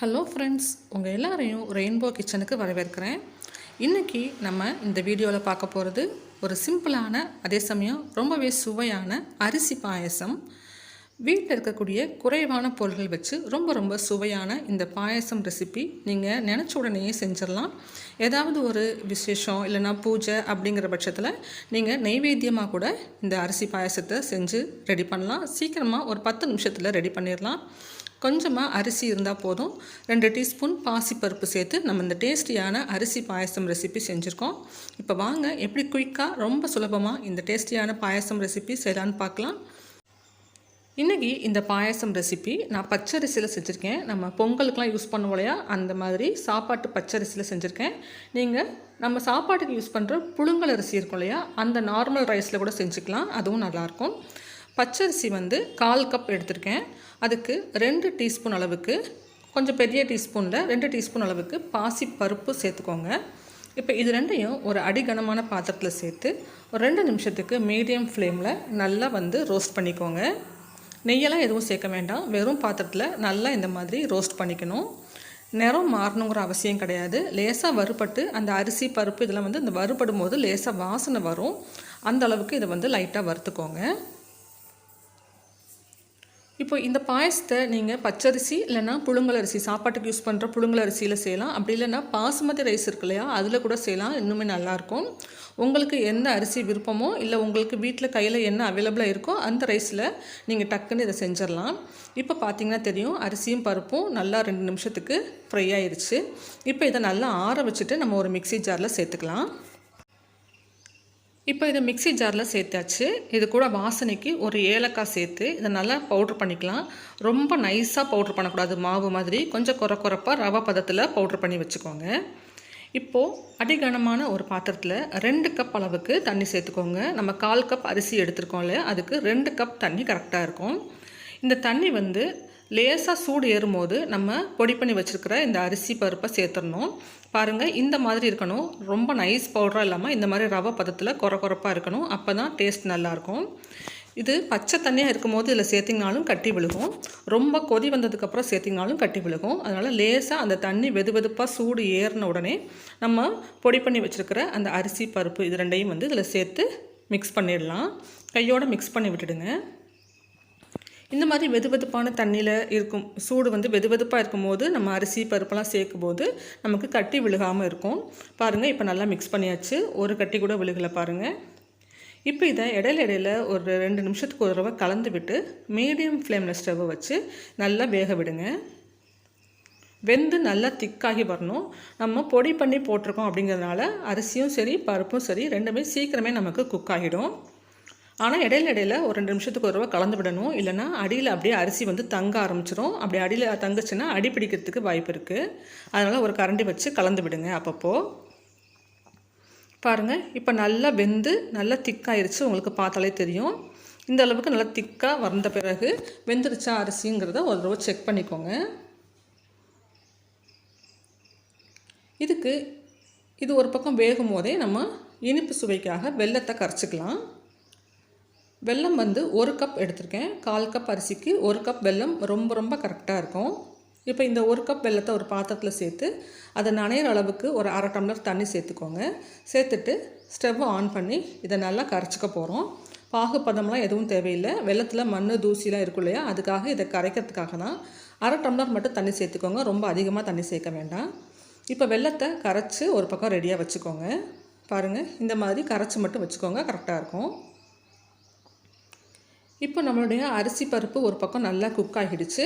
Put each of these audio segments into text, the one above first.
Hello friends உங்கள் எல்லாரையும் rainbow கிச்சனுக்கு வரவேற்கிறேன். இன்றைக்கி நம்ம இந்த வீடியோவில் பார்க்க போகிறது ஒரு சிம்பிளான அதே சமயம் ரொம்பவே சுவையான அரிசி பாயசம். வீட்டில் இருக்கக்கூடிய குறைவான பொருட்கள் வச்சு ரொம்ப ரொம்ப சுவையான இந்த பாயசம் ரெசிபி நீங்கள் நினச்ச உடனேயே செஞ்சிடலாம். ஏதாவது ஒரு விசேஷம் இல்லைன்னா பூஜை அப்படிங்கிற பட்சத்தில் நீங்கள் நெய்வேத்தியமாக கூட இந்த அரிசி பாயசத்தை செஞ்சு ரெடி பண்ணலாம். சீக்கிரமாக ஒரு பத்து நிமிஷத்தில் ரெடி பண்ணிடலாம். கொஞ்சமாக அரிசி இருந்தால் போதும். ரெண்டு டீஸ்பூன் பாசிப்பருப்பு சேர்த்து நம்ம இந்த டேஸ்டியான அரிசி பாயசம் ரெசிபி செஞ்சுருக்கோம். இப்போ வாங்க எப்படி குயிக்காக ரொம்ப சுலபமாக இந்த டேஸ்டியான பாயசம் ரெசிபி செய்யலான்னு பார்க்கலாம் இன்றைக்கி இந்த பாயசம் ரெசிபி நான் பச்சரிசியில் செஞ்சுருக்கேன். நம்ம பொங்கலுக்கெலாம் யூஸ் பண்ணுவோம் இல்லையா? அந்த மாதிரி சாப்பாட்டு பச்சரிசியில் செஞ்சுருக்கேன். நீங்கள் நம்ம சாப்பாட்டுக்கு யூஸ் பண்ணுற புழுங்கல் அரிசி இருக்கும் இல்லையா? அந்த நார்மல் ரைஸில் கூட செஞ்சுக்கலாம். அதுவும் நல்லாயிருக்கும் பச்சரிசி வந்து கால் கப் எடுத்திருக்கேன். அதுக்கு ரெண்டு டீஸ்பூன் அளவுக்கு கொஞ்சம் பெரிய டீஸ்பூனில் ரெண்டு டீஸ்பூன் அளவுக்கு பாசி பருப்பு சேர்த்துக்கோங்க. இப்போ இது ரெண்டையும் ஒரு அடிகனமான பாத்திரத்தில் சேர்த்து ஒரு ரெண்டு நிமிஷத்துக்கு மீடியம் ஃப்ளேமில் நல்லா வந்து ரோஸ்ட் பண்ணிக்கோங்க. நெய்யெல்லாம் எதுவும் சேர்க்க வேண்டாம். வெறும் பாத்திரத்தில் நல்லா இந்த மாதிரி ரோஸ்ட் பண்ணிக்கணும். நிறம் மாறணுங்கிற அவசியம் கிடையாது. லேசாக வறுபட்டு அந்த அரிசி பருப்பு இதெல்லாம் வந்து இந்த வறுபடும் போது லேசாக வாசனை வரும். அந்த அளவுக்கு இதை வந்து லைட்டாக வறுத்துக்கோங்க. இப்போ இந்த பாயசத்தை நீங்கள் பச்சரிசி இல்லைன்னா புழுங்கலரிசி சாப்பாட்டுக்கு யூஸ் பண்ணுற புழுங்கலரிசியில் செய்யலாம். அப்படி இல்லைன்னா பாசுமதி ரைஸ் இருக்கு இல்லையா அதில் கூட செய்யலாம். இன்னுமே நல்லாயிருக்கும் உங்களுக்கு எந்த அரிசி விருப்பமோ இல்லை உங்களுக்கு வீட்டில் கையில் என்ன அவைலபிளாக இருக்கோ அந்த ரைஸில் நீங்கள் டக்குன்னு இதை செஞ்சிடலாம். இப்போ பார்த்தீங்கன்னா தெரியும் அரிசியும் பருப்பும் நல்லா ரெண்டு நிமிஷத்துக்கு ஃப்ரை ஆயிடுச்சு இப்போ இதை நல்லா ஆற வச்சுட்டு நம்ம ஒரு மிக்சி ஜாரில் சேர்த்துக்கலாம். இப்போ இதை மிக்சி ஜாரில் சேர்த்தாச்சு. இது கூட வாசனைக்கு ஒரு ஏலக்காய் சேர்த்து இதை நல்லா பவுட்ரு பண்ணிக்கலாம். ரொம்ப நைஸாக பவுட்ரு பண்ணக்கூடாது. மாவு மாதிரி கொஞ்சம் குறை குறைப்பாக ரவை பதத்தில் பவுட்ரு பண்ணி வச்சுக்கோங்க. இப்போது அடிகனமான ஒரு பாத்திரத்தில் ரெண்டு கப் அளவுக்கு தண்ணி சேர்த்துக்கோங்க. நம்ம கால் கப் அரிசி எடுத்துருக்கோம் இல்லையா? அதுக்கு ரெண்டு கப் தண்ணி கரெக்டாக இருக்கும். இந்த தண்ணி வந்து லேசாக சூடு ஏறும்போது நம்ம பொடி பண்ணி வச்சுருக்கிற இந்த அரிசி பருப்பை சேர்த்துடணும். பாருங்கள் இந்த மாதிரி இருக்கணும். ரொம்ப நைஸ் பவுடராக இல்லாமல் இந்த மாதிரி ரவை பதத்தில் குறை குறைப்பாக இருக்கணும். அப்போ தான் டேஸ்ட் நல்லாயிருக்கும். இது பச்சை தண்ணியாக இருக்கும் போது இதில் சேர்த்திங்கனாலும் கட்டி விழுகும். ரொம்ப கொதி வந்ததுக்கப்புறம் சேர்த்திங்கனாலும் கட்டி விழுகும். அதனால் லேசாக அந்த தண்ணி வெது வெதுப்பாக சூடு ஏறின உடனே நம்ம பொடி பண்ணி வச்சுருக்கிற அந்த அரிசி பருப்பு இது ரெண்டையும் வந்து இதில் சேர்த்து மிக்ஸ் பண்ணிடலாம். கையோடு மிக்ஸ் பண்ணி விட்டுடுங்க. இந்த மாதிரி வெது வெதுப்பான தண்ணியில் இருக்கும் சூடு வந்து வெது வெதுப்பாக இருக்கும்போது நம்ம அரிசி பருப்பெல்லாம் சேர்க்கும் போது நமக்கு கட்டி விழுகாமல் இருக்கும். பாருங்கள் இப்போ நல்லா மிக்ஸ் பண்ணியாச்சு. ஒரு கட்டி கூட விழுகலை பாருங்கள் இப்போ இதை இடையில இடையில ஒரு ரெண்டு நிமிஷத்துக்கு ஒரு தடவை கலந்து விட்டு மீடியம் ஃப்ளேமில் ஸ்டவ்வை வச்சு நல்லா வேக விடுங்க. வெந்து நல்லா திக்காகி வரணும். நம்ம பொடி பண்ணி போட்டிருக்கோம் அப்படிங்கிறதுனால அரிசியும் சரி பருப்பும் சரி ரெண்டுமே சீக்கிரமே நமக்கு குக் ஆகிடும். ஆனால் இடையில இடையில ஒரு ரெண்டு நிமிஷத்துக்கு ஒரு தடவை கலந்து விடணும். இல்லைனா அடியில் அப்படியே அரிசி வந்து தங்க ஆரம்பிச்சிடும் அப்படி அடியில் தங்கச்சுன்னா அடி பிடிக்கிறதுக்கு வாய்ப்பு இருக்குது அதனால் ஒரு கரண்டி வச்சு கலந்து விடுங்க அப்பப்போ. பாருங்கள் இப்போ நல்லா வெந்து நல்லா திக்காயிருச்சு. உங்களுக்கு பார்த்தாலே தெரியும். இந்த அளவுக்கு நல்லா திக்காக வந்த பிறகு வெந்துருச்சா அரிசிங்கிறத ஒரு தடவை செக் பண்ணிக்கோங்க. இதுக்கு இது ஒரு பக்கம் வேகும் போதே நம்ம இனிப்பு சுவைக்காக வெள்ளத்தை கரைச்சிக்கலாம். வெல்லம் வந்து ஒரு கப் எடுத்திருக்கேன். கால் கப் அரிசிக்கு ஒரு கப் வெல்லம் ரொம்ப ரொம்ப கரெக்டாக இருக்கும். இப்போ இந்த ஒரு கப் வெள்ளத்தை ஒரு பாத்திரத்தில் சேர்த்து அதை நனையிற அளவுக்கு ஒரு அரை டம்ளர் தண்ணி சேர்த்துக்கோங்க. சேர்த்துட்டு ஸ்டவ் ஆன் பண்ணி இதை நல்லா கரைச்சிக்க போகிறோம் பாகுப்பதம்லாம் எதுவும் தேவையில்லை. வெள்ளத்தில் மண் தூசிலாம் இருக்கும் இல்லையா? அதுக்காக இதை கரைக்கிறதுக்காக தான் அரை டம்ளர் மட்டும் தண்ணி சேர்த்துக்கோங்க. ரொம்ப அதிகமாக தண்ணி சேர்க்க வேண்டாம். இப்போ வெள்ளத்தை கரைச்சி ஒரு பக்கம் ரெடியாக வச்சுக்கோங்க. பாருங்கள் இந்த மாதிரி கரைச்சி மட்டும் வச்சுக்கோங்க. கரெக்டாக இருக்கும். இப்போ நம்மளுடைய அரிசி பருப்பு ஒரு பக்கம் நல்லா குக் ஆகிடுச்சு.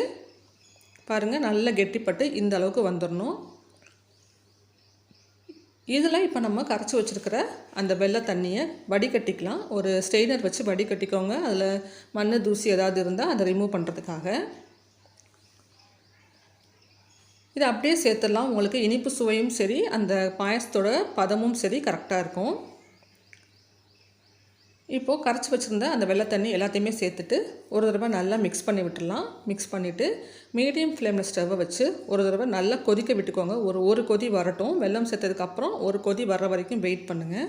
பாருங்கள் நல்லா கெட்டிப்பட்டு இந்த அளவுக்கு வந்துடணும் இதில் இப்போ நம்ம கரைச்சி வச்சுருக்கிற அந்த வெள்ளை தண்ணியை வடிகட்டிக்கலாம். ஒரு ஸ்டெய்னர் வச்சு வடிகட்டிக்கோங்க. அதில் மண் தூசி ஏதாவது இருந்தால் அதை ரிமூவ் பண்ணுறதுக்காக. இதை அப்படியே சேர்த்துடலாம். உங்களுக்கு இனிப்பு சுவையும் சரி அந்த பாயசத்தோட பதமும் சரி கரெக்டாக இருக்கும். இப்போது கரைச்சி வச்சுருந்த அந்த வெள்ளை தண்ணி எல்லாத்தையுமே சேர்த்துட்டு ஒரு தடவை நல்லா மிக்ஸ் பண்ணி விட்டுடலாம். மிக்ஸ் பண்ணிவிட்டு மீடியம் ஃப்ளேமில் ஸ்டவ்வை வச்சு ஒரு தடவை நல்லா கொதிக்க விட்டுக்கோங்க. ஒரு ஒரு கொதி வரட்டும். வெள்ளம் சேர்த்ததுக்கப்புறம் ஒரு கொதி வர்ற வரைக்கும் வெயிட் பண்ணுங்கள்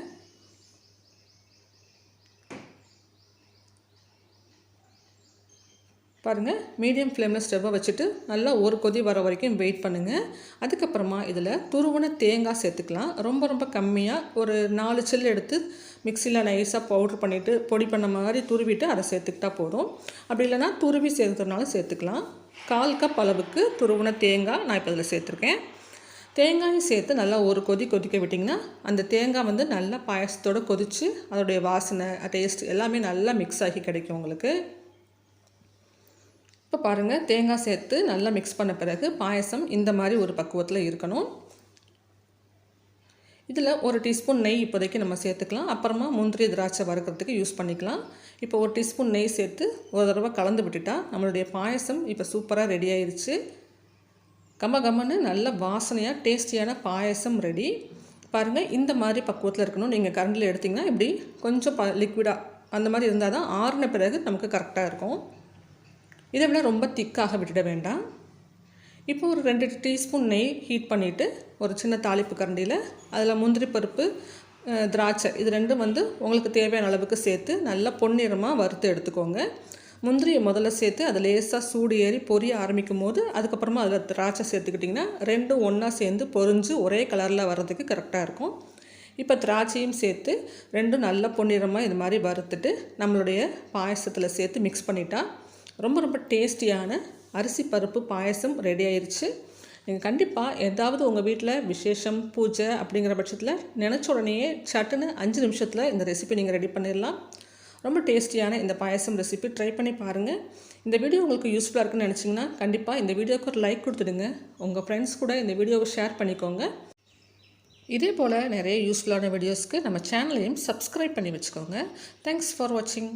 பாருங்கள் மீடியம் ஃப்ளேமில் ஸ்டவ்வை வச்சுட்டு நல்லா ஒரு கொதி வர வரைக்கும் வெயிட் பண்ணுங்கள் அதுக்கப்புறமா இதில் துருவன தேங்காய் சேர்த்துக்கலாம். ரொம்ப ரொம்ப கம்மியாக ஒரு நாலு சில்லு எடுத்து மிக்சியில் நைஸாக பவுட்ரு பண்ணிவிட்டு பொடி பண்ண மாதிரி துருவிட்டு அதை சேர்த்துக்கிட்டா போதும். அப்படி இல்லைனா துருவி சேர்த்துறதுனாலும் சேர்த்துக்கலாம். கால் கப் அளவுக்கு துருவன தேங்காய் நான் இப்போ இதில் சேர்த்துருக்கேன். தேங்காயும் சேர்த்து நல்லா ஒரு கொதி கொதிக்க விட்டிங்கன்னா அந்த தேங்காய் வந்து நல்லா பாயசத்தோடு கொதித்து அதோடைய வாசனை டேஸ்ட் எல்லாமே நல்லா மிக்ஸ் ஆகி கிடைக்கும் உங்களுக்கு. இப்போ பாருங்கள் தேங்காய் சேர்த்து நல்லா மிக்ஸ் பண்ண பிறகு பாயசம் இந்த மாதிரி ஒரு பக்குவத்தில் இருக்கணும். இதில் ஒரு டீஸ்பூன் நெய் இப்போதைக்கு நம்ம சேர்த்துக்கலாம். அப்புறமா முந்திரி திராட்சை வறுக்கிறதுக்கு யூஸ் பண்ணிக்கலாம். இப்போ ஒரு டீஸ்பூன் நெய் சேர்த்து ஒரு தடவை கலந்து விட்டுட்டா நம்மளுடைய பாயசம் இப்போ சூப்பராக ரெடி ஆயிடுச்சு கம்ம கம்மன்னு நல்ல வாசனையாக டேஸ்டியான பாயசம் ரெடி பாருங்கள் இந்த மாதிரி பக்குவத்தில் இருக்கணும். நீங்கள் கரண்டில் எடுத்திங்கன்னா இப்படி கொஞ்சம் ப லிக்விடாக அந்த மாதிரி இருந்தால் தான் ஆறின பிறகு நமக்கு கரெக்டாக இருக்கும். இதை விட ரொம்ப திக்காக விட்டுட வேண்டாம். இப்போ ஒரு ரெண்டு டீஸ்பூன் நெய் ஹீட் பண்ணிவிட்டு ஒரு சின்ன தாளிப்பு கரண்டியில் அதில் முந்திரி பருப்பு திராட்சை இது ரெண்டும் வந்து உங்களுக்கு தேவையான அளவுக்கு சேர்த்து நல்லா பொன்னிறமாக வறுத்து எடுத்துக்கோங்க. முந்திரியை முதல்ல சேர்த்து அதை லேசாக சூடு ஏறி பொரிய ஆரம்பிக்கும் போது அதுக்கப்புறமா அதில் திராட்சை சேர்த்துக்கிட்டிங்கன்னா ரெண்டும் ஒன்றா சேர்ந்து பொறிஞ்சு ஒரே கலரில் வர்றதுக்கு கரெக்டாக இருக்கும். இப்போ திராட்சையும் சேர்த்து ரெண்டும் நல்ல பொன்னிறமாக இது மாதிரி வறுத்துட்டு நம்மளுடைய பாயசத்தில் சேர்த்து மிக்ஸ் பண்ணிட்டா ரொம்ப ரொம்ப டேஸ்டியான அரிசி பருப்பு பாயசம் ரெடி ஆயிடுச்சு நீங்கள் கண்டிப்பாக ஏதாவது உங்கள் வீட்டில் விசேஷம் பூஜை அப்படிங்கிற பட்சத்தில் நினச்ச உடனேயே சட்டுன்னு அஞ்சு நிமிஷத்தில் இந்த ரெசிபி நீங்கள் ரெடி பண்ணிடலாம். ரொம்ப டேஸ்டியான இந்த பாயசம் ரெசிபி ட்ரை பண்ணி பாருங்கள் இந்த வீடியோ உங்களுக்கு யூஸ்ஃபுல்லாக இருக்குன்னு நினச்சிங்கன்னா கண்டிப்பாக இந்த வீடியோக்கு ஒரு லைக் கொடுத்துடுங்க. உங்கள் ஃப்ரெண்ட்ஸ் கூட இந்த வீடியோவை ஷேர் பண்ணிக்கோங்க. இதே போல் நிறைய யூஸ்ஃபுல்லான வீடியோஸ்க்கு நம்ம சேனலையும் சப்ஸ்கிரைப் பண்ணி வச்சுக்கோங்க. தேங்க்ஸ் ஃபார் வாட்சிங்